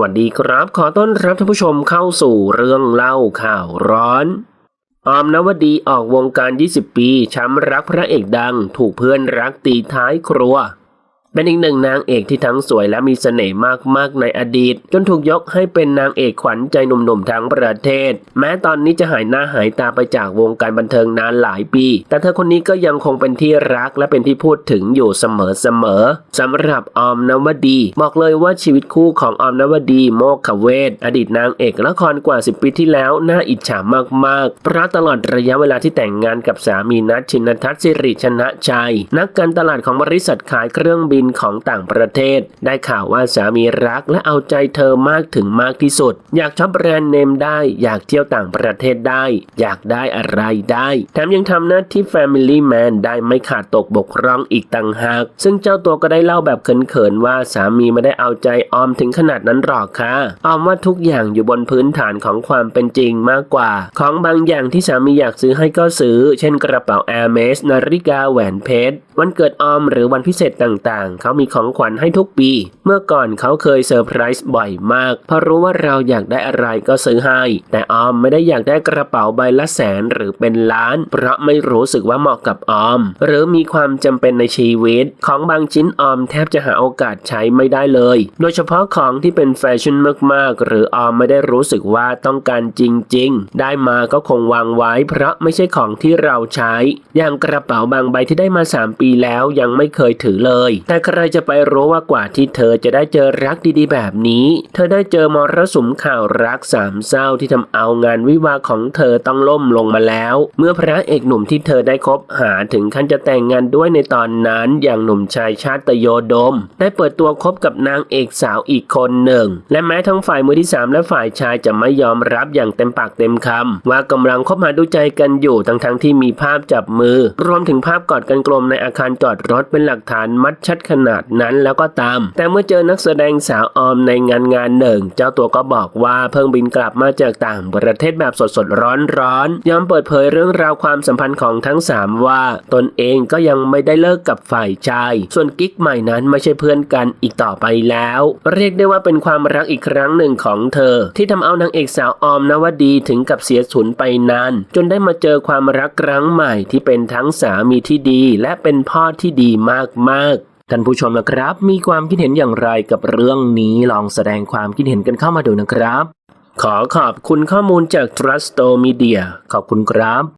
วัสดีครับ ขอต้อนรับท่านผู้ชมเข้าสู่เรื่องเล่าข่าวร้อนออมนวดีออกวงการ 20 ปี ช้ำรักพระเอกดัง ถูกเพื่อนรักตีท้ายครัว เป็นอีกหนึ่งนางเอกที่ทั้งสวยและมีเสน่ห์มากๆในอดีต จนถูกยกให้เป็นนางเอกขวัญใจหนุ่มๆทั้งประเทศ แม้ตอนนี้จะหายหน้าหายตาไปจากวงการบันเทิงนานหลายปี แต่เธอคนนี้ก็ยังคงเป็นที่รักและเป็นที่พูดถึงอยู่เสมอๆสำหรับออมนวดี บอกเลยว่าชีวิตคู่ของออมนวดีโมกขเวทอดีตนางเอกละครกว่า 10 ปีที่แล้วน่าอิจฉามากๆเพราะตลอดระยะเวลาที่แต่งงานกับสามีนัทชินทัศน์สิริชนะชัยนักการตลาดของบริษัทขายเครื่องบินของต่างประเทศ ได้ข่าวว่าสามีรักและเอาใจเธอมากถึงมากที่สุด อยากช็อปแบรนด์เนมได้ อยากเที่ยวต่างประเทศได้ อยากได้อะไรได้ แถมยังทำหน้าที่ Family Man ได้ไม่ขาดตกบกพร่องอีกต่างหาก ซึ่งเจ้าตัวก็ได้เล่าแบบเขินๆว่าสามีไม่ได้เอาใจออมถึงขนาดนั้นหรอกค่ะออมว่าทุกอย่างอยู่บนพื้นฐานของความเป็นจริงมากกว่า ของบางอย่างที่สามีอยากซื้อให้ก็ซื้อ เช่นกระเป๋า Hermes นาฬิกาแหวนเพชร วันเกิดออมหรือวันพิเศษต่างๆ เขามีของขวัญให้ทุกปี เมื่อก่อนเขาเคยเซอร์ไพรส์บ่อยมาก เพราะรู้ว่าเราอยากได้อะไรก็ซื้อให้ แต่ออมไม่ได้อยากได้กระเป๋าใบละแสนหรือเป็นล้าน เพราะไม่รู้สึกว่าเหมาะกับออม หรือมีความจำเป็นในชีวิต ของบางชิ้นออมแทบจะหาโอกาสใช้ไม่ได้เลย โดยเฉพาะของที่เป็นแฟชั่นมากๆ หรือออมไม่ได้รู้สึกว่าต้องการจริง ๆ ได้มาก็คงวางไว้ เพราะไม่ใช่ของที่เราใช้ อย่างกระเป๋าบางใบที่ได้มา 3 ปีแล้วยังไม่เคยถือเลย แต่ใครจะไปรู้ว่ากว่าที่เธอจะได้เจอรักดีๆแบบนี้ เธอได้เจอมรสุมข่าวรักสามเศร้าที่ทำเอางานวิวาห์ของเธอต้องล่มลงมาแล้ว เมื่อพระเอกหนุ่มที่เธอได้คบหาถึงขั้นจะแต่งงานด้วยในตอนนั้นอย่างหนุ่มชายชาติโยดม ได้เปิดตัวคบกับนางเอกสาวอีกคนหนึ่ง และแม้ทั้งฝ่ายมือที่สามและฝ่ายชายจะไม่ยอมรับอย่างเต็มปากเต็มคำว่ากำลังคบหาดูใจกันอยู่ทั้งทั้งๆที่มีภาพจับมือ รวมถึงภาพกอดกันกลมในอาคารจอดรถเป็นหลักฐานมัดชัดขนาดนั้นแล้วก็ตาม แต่เมื่อเจอนักแสดงสาวออมในงานงานหนึ่ง เจ้าตัวก็บอกว่าเพิ่งบินกลับมาจากต่างประเทศแบบสดสดร้อนร้อนๆยอมเปิดเผยเรื่องราวความสัมพันธ์ของทั้งสามว่า ตนเองก็ยังไม่ได้เลิกกับฝ่ายชาย ส่วนกิ๊กใหม่นั้นไม่ใช่เพื่อนกันอีกต่อไปแล้ว เรียกได้ว่าเป็นความรักอีกครั้งหนึ่งของเธอ ที่ทำเอานางเอกสาวออมนวดีถึงกับเสียสูญไปนาน จนได้มาเจอความรักครั้งใหม่ที่เป็นทั้งสามีที่ดี และเป็นพ่อที่ดีมากๆ ท่านผู้ชมนะครับ มีความคิดเห็นอย่างไรกับเรื่องนี้ลองแสดงความคิดเห็นกันเข้ามาดูนะครับ ขอขอบคุณข้อมูลจาก Trusto Media ขอบคุณครับ